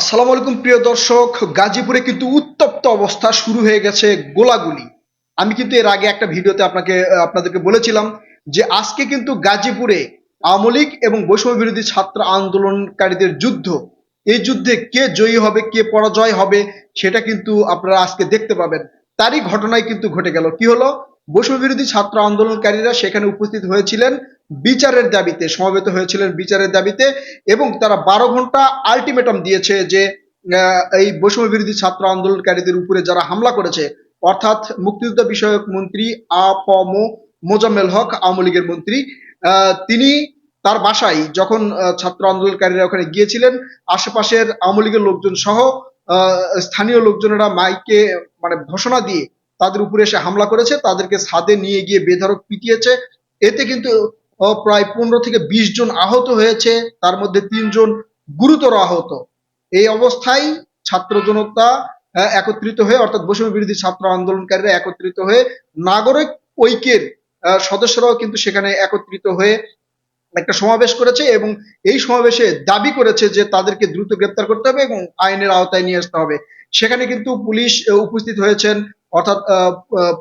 আসসালামু আলাইকুম, প্রিয় দর্শক। গাজীপুরে কিন্তু উত্তপ্ত অবস্থা শুরু হয়ে গেছে গোলাগুলি। আমি কিন্তু এর আগে একটা ভিডিওতে আপনাকে আপনাদেরকে বলেছিলাম যে আজকে কিন্তু গাজীপুরে আওয়ামী লীগ এবং বৈষম্য বিরোধী ছাত্র আন্দোলনকারীদের যুদ্ধ। এই যুদ্ধে কে জয়ী হবে, কে পরাজয় হবে, সেটা কিন্তু আপনারা আজকে দেখতে পাবেন। তারই ঘটনায় কিন্তু ঘটে গেল। কি হলো? বৈষম্য বিরোধী ছাত্র আন্দোলনকারীরা সেখানে উপস্থিত হয়েছিলেন। বিচারের দাবিতে সমবেত হয়েছিলেন বিচারের দাবিতে এবং তারা বারো ঘণ্টা আলটিমেটাম দিয়েছে যে এই বৈষম্য বিরোধী ছাত্র আন্দোলনকারীদের উপরে যারা হামলা করেছে, অর্থাৎ মুক্তিযুদ্ধ বিষয়ক মন্ত্রী আপম মোজাম্মেল হক, আওয়ামী লীগের মন্ত্রী তিনি তার বাসায় যখন ছাত্র আন্দোলনকারীরা ওখানে গিয়েছিলেন, আশেপাশের আওয়ামী লীগের লোকজন সহ স্থানীয় লোকজনেরা মাইকে মানে ঘোষণা দিয়ে তাদের উপরে এসে হামলা করেছে, তাদেরকে ছাদে নিয়ে গিয়ে বেধড়ক পিটিয়েছে। এতে কিন্তু প্রায় পনেরো থেকে বিশ জন আহত হয়েছে, তার মধ্যে তিনজন গুরুতর আহত। এই অবস্থায় ছাত্র জনতা একত্রিত হয়ে, অর্থাৎ বৈষম্য বিরোধী ছাত্র আন্দোলনকারীরা একত্রিত হয়ে নাগরিক ঐক্যের সদস্যরাও কিন্তু সেখানে একত্রিত হয়ে একটা সমাবেশ করেছে এবং এই সমাবেশে দাবি করেছে যে তাদেরকে দ্রুত গ্রেপ্তার করতে হবে এবং আইনের আওতায় নিয়ে আসতে হবে। সেখানে কিন্তু পুলিশ উপস্থিত হয়েছেন। অর্থাৎ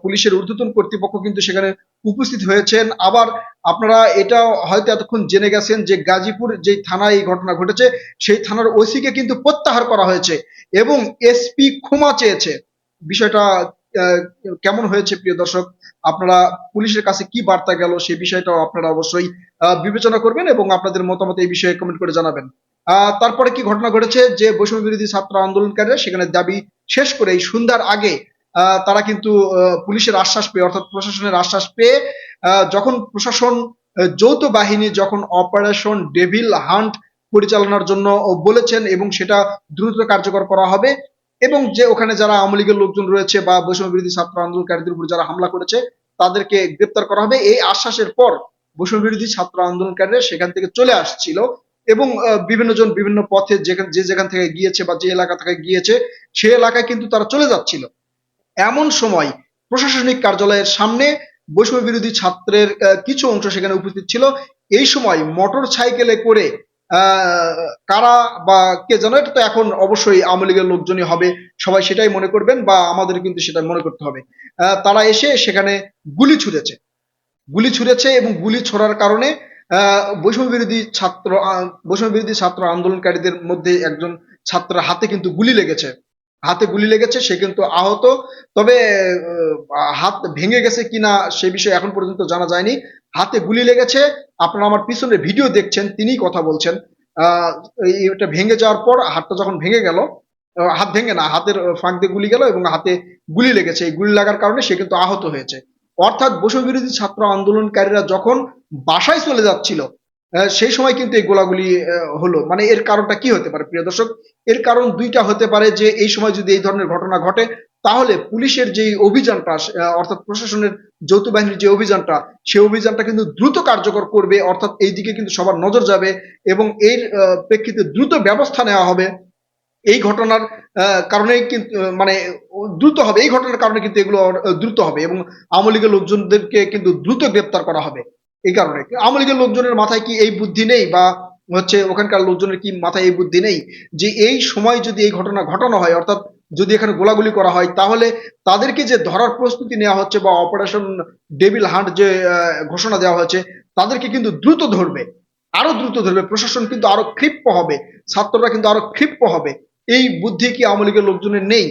পুলিশের ঊর্ধ্বতন কর্তৃপক্ষ কিন্তু সেখানে উপস্থিত হয়েছেন। আবার আপনারা এটা হয়তো এতক্ষণ জেনে গেছেন যে গাজীপুর যে থানায় এই ঘটনা ঘটেছে, সেই থানার ওসিকে কিন্তু প্রত্যাহার করা হয়েছে এবং এসপি ক্ষমা চেয়েছে। বিষয়টা কেমন হয়েছে প্রিয় দর্শক? আপনারা পুলিশের কাছে কি বার্তা গেল সেই বিষয়টাও আপনারা অবশ্যই বিবেচনা করবেন এবং আপনাদের মতামত এই বিষয়ে কমেন্ট করে জানাবেন। তারপরে কি ঘটনা ঘটেছে? যে বৈষম্য বিরোধী ছাত্র আন্দোলনকারীরা সেখানে দাবি শেষ করে এই সন্ধ্যার আগে তারা কিন্তু পুলিশের আশ্বাস পেয়ে, অর্থাৎ প্রশাসনের আশ্বাস পেয়ে যখন প্রশাসন যৌথ বাহিনী যখন অপারেশন ডেভিল হান্ট পরিচালনার জন্য বলেছেন এবং সেটা দ্রুত কার্যকর করা হবে এবং যে ওখানে যারা আওয়ামী লীগের লোকজন রয়েছে বা বৈষম্য বিরোধী ছাত্র আন্দোলনকারীদের উপর যারা হামলা করেছে, তাদেরকে গ্রেপ্তার করা হবে। এই আশ্বাসের পর বৈষম্য বিরোধী ছাত্র আন্দোলনকারীরা সেখান থেকে চলে আসছিল এবং বিভিন্ন জন বিভিন্ন পথে যেখানে, যে যেখান থেকে গিয়েছে বা যে এলাকা থেকে গিয়েছে, সে এলাকায় কিন্তু তারা চলে যাচ্ছিল। এমন সময় প্রশাসনিক কার্যালয়ের সামনে বৈষম্য বিরোধী ছাত্রের কিছু অংশ সেখানে উপস্থিত ছিল। এই সময় মোটর সাইকেলে করে কারা বা কে যেন এটা তো এখন অবশ্যই আওয়ামী লীগের লোকজনই হবে। সবাই সেটাই মনে করবেন বা আমাদের কিন্তু সেটা মনে করতে হবে। তারা এসে সেখানে গুলি ছুঁড়েছে। গুলি ছুঁড়েছে এবং গুলি ছোড়ার কারণে বৈষম্য বিরোধী ছাত্র বৈষম্য বিরোধী ছাত্র আন্দোলনকারীদের মধ্যে একজন ছাত্রের হাতে কিন্তু গুলি লেগেছে। হাতে গুলি লেগেছে, সে কিন্তু আহত। তবে হাত ভেঙে গেছে কিনা সে বিষয়ে এখন পর্যন্ত জানা যায়নি। হাতে গুলি লেগেছে, আপনারা আমার পিছনে ভিডিও দেখছেন, তিনিই কথা বলছেন। এটা ভেঙে যাওয়ার পর হাতটা যখন ভেঙে গেল হাত ভেঙে না, হাতের ফাঁক দিয়ে গুলি গেল এবং হাতে গুলি লেগেছে। এই গুলি লাগার কারণে সে কিন্তু আহত হয়েছে। অর্থাৎ বসু বিরোধী ছাত্র আন্দোলনকারীরা যখন বাসায় চলে যাচ্ছিল সেই সময় কিন্তু এই গোলাগুলি হলো। মানে এর কারণটা কি হতে পারে, প্রিয় দর্শক? এর কারণ দুইটা হতে পারে যে, এই সময় যদি এই ধরনের ঘটনা ঘটে, তাহলে পুলিশের যে অভিযানটা অর্থাৎ প্রশাসনের যৌথ বাহিনীর যে অভিযানটা, সেই অভিযানটা কিন্তু দ্রুত কার্যকর করবে, অর্থাৎ এই দিকে কিন্তু সবার নজর যাবে এবং এর প্রেক্ষিতে দ্রুত ব্যবস্থা নেওয়া হবে। এই ঘটনার কারণে কিন্তু মানে দ্রুত হবে। এই ঘটনার কারণে কিন্তু এগুলো দ্রুত হবে এবং আওয়ামী লীগের লোকজনদেরকে কিন্তু দ্রুত গ্রেপ্তার করা হবে। এই কারণে। আওয়ামী লীগের লোকজনের মাথায় কি এই বুদ্ধি নেই? বা হচ্ছে ওখানকার লোকজনের কি মাথায় এই বুদ্ধি নেই? যে এই সময় যদি এই ঘটনা ঘটানো হয়, অর্থাৎ যদি এখানে গোলাগুলি করা হয়, তাহলে তাদেরকে যে ধরার প্রস্তুতি নেওয়া হচ্ছে বা অপারেশন ডেভিল হান্ট যে ঘোষণা দেওয়া হয়েছে, তাদেরকে কিন্তু দ্রুত ধরবে। আরও দ্রুত ধরবে। প্রশাসন কিন্তু আরও ক্ষিপ্ত হবে। ছাত্ররা কিন্তু আরও ক্ষিপ্ত হবে। এই বুদ্ধি কি আওয়ামী লীগের লোকজনের নেই?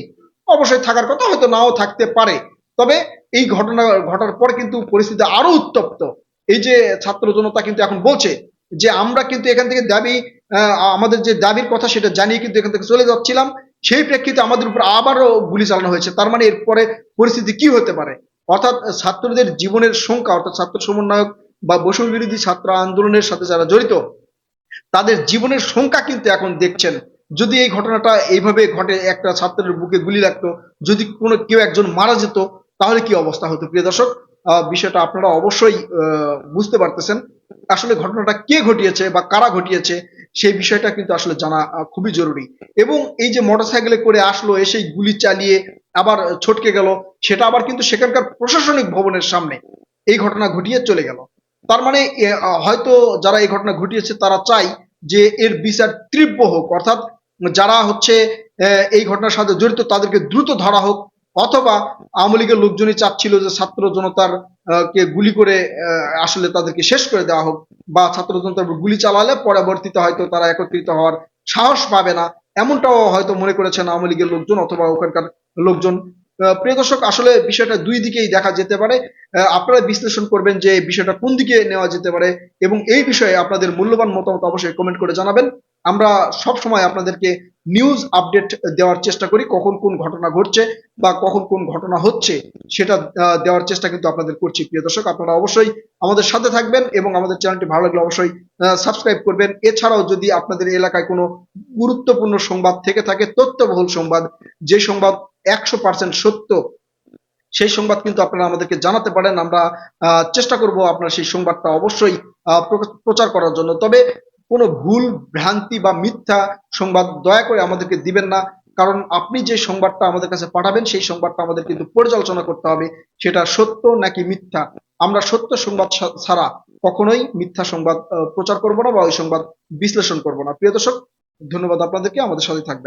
অবশ্যই থাকার কথা হয়তো নাও থাকতে পারে। তবে এই ঘটনা ঘটার পর কিন্তু পরিস্থিতি আরও উত্তপ্ত। এই যে ছাত্র জনতা কিন্তু এখন বলছে যে আমরা কিন্তু এখান থেকে দাবি আমাদের যে দাবির কথা সেটা জানিয়ে কিন্তু এখান থেকে চলে যাচ্ছিলাম। সেই প্রেক্ষিতে আমাদের উপর আবারও গুলি চালানো হয়েছে। তার মানে এরপরে পরিস্থিতি কি হতে পারে? অর্থাৎ ছাত্রদের জীবনের সংখ্যা, অর্থাৎ ছাত্র সমন্বয়ক বা বৈষম্য বিরোধী ছাত্র আন্দোলনের সাথে যারা জড়িত, তাদের জীবনের সংখ্যা কিন্তু এখন দেখছেন। যদি এই ঘটনাটা এইভাবে ঘটে, একটা ছাত্রের বুকে গুলি লাগতো, যদি কোনো কেউ একজন মারা যেত, তাহলে কি অবস্থা হতো? প্রিয় দর্শক বিষয়টা আপনারা অবশ্যই বুঝতে পারতেছেন। আসলে ঘটনাটা কে ঘটিয়েছে বা কারা ঘটিয়েছে, সেই বিষয়টা কিন্তু আসলে জানা খুবই জরুরি। এবং এই যে মোটরসাইকেলে করে আসলো, এসেই গুলি চালিয়ে আবার ছটকে গেল, সেটা আবার কিন্তু সেখানকার প্রশাসনিক ভবনের সামনে এই ঘটনা ঘটিয়ে চলে গেল। তার মানে হয়তো যারা এই ঘটনা ঘটিয়েছে, তারা চাই যে এর বিচার তীব্র হোক। অর্থাৎ যারা হচ্ছে এই ঘটনার সাথে জড়িত, তাদেরকে দ্রুত ধরা হোক। অথবা আওয়ামী লীগের লোকজনই চাচ্ছিল যে ছাত্র জনতার কে গুলি করে আসলে তাদেরকে শেষ করে দেওয়া হোক বা ছাত্র জনতার গুলি চালালে পরবর্তীতে হয়তো তারা একত্রিত হওয়ার সাহস পাবে না। এমনটাও হয়তো মনে করেছেন আওয়ামী লীগের লোকজন অথবা ওখানকার লোকজন। প্রিয় দর্শক, আসলে বিষয়টা দুই দিকেই দেখা যেতে পারে। আপনারা বিশ্লেষণ করবেন যে বিষয়টা কোন দিকে নেওয়া যেতে পারে এবং এই বিষয়ে আপনাদের মূল্যবান মতামত অবশ্যই কমেন্ট করে জানাবেন। আমরা সব সময় আপনাদেরকে নিউজ আপডেট দেওয়ার চেষ্টা করি, কখন কোন ঘটনা ঘটছে বা কখন কোন ঘটনা হচ্ছে সেটা দেওয়ার চেষ্টা কিন্তু আপনাদের করছি। প্রিয় দর্শক, আপনারা অবশ্যই আমাদের সাথে থাকবেন এবং আমাদের চ্যানেলটি ভালো লাগলে অবশ্যই সাবস্ক্রাইব করবেন। এছাড়াও যদি আপনাদের এলাকায় কোনো গুরুত্বপূর্ণ সংবাদ থেকে থাকে, তথ্যবহুল সংবাদ, যে সংবাদ একশো পার্সেন্ট সত্য, সেই সংবাদ কিন্তু আপনারা আমাদেরকে জানাতে পারেন। আমরা চেষ্টা করব আপনার সেই সংবাদটা অবশ্যই প্রচার করার জন্য। তবে কোনো ভুল, ভ্রান্তি বা মিথ্যা সংবাদ দয়া করে আমাদেরকে দিবেন না। কারণ আপনি যে সংবাদটা আমাদের কাছে পাঠাবেন, সেই সংবাদটা আমাদের কিন্তু পর্যালোচনা করতে হবে। সেটা সত্য নাকি মিথ্যা? আমরা সত্য সংবাদ ছাড়া কখনোই মিথ্যা সংবাদ প্রচার করব না বা ওই সংবাদ বিশ্লেষণ করব না। প্রিয় দর্শক, ধন্যবাদ আপনাদেরকে। আমাদের সাথে থাকবেন।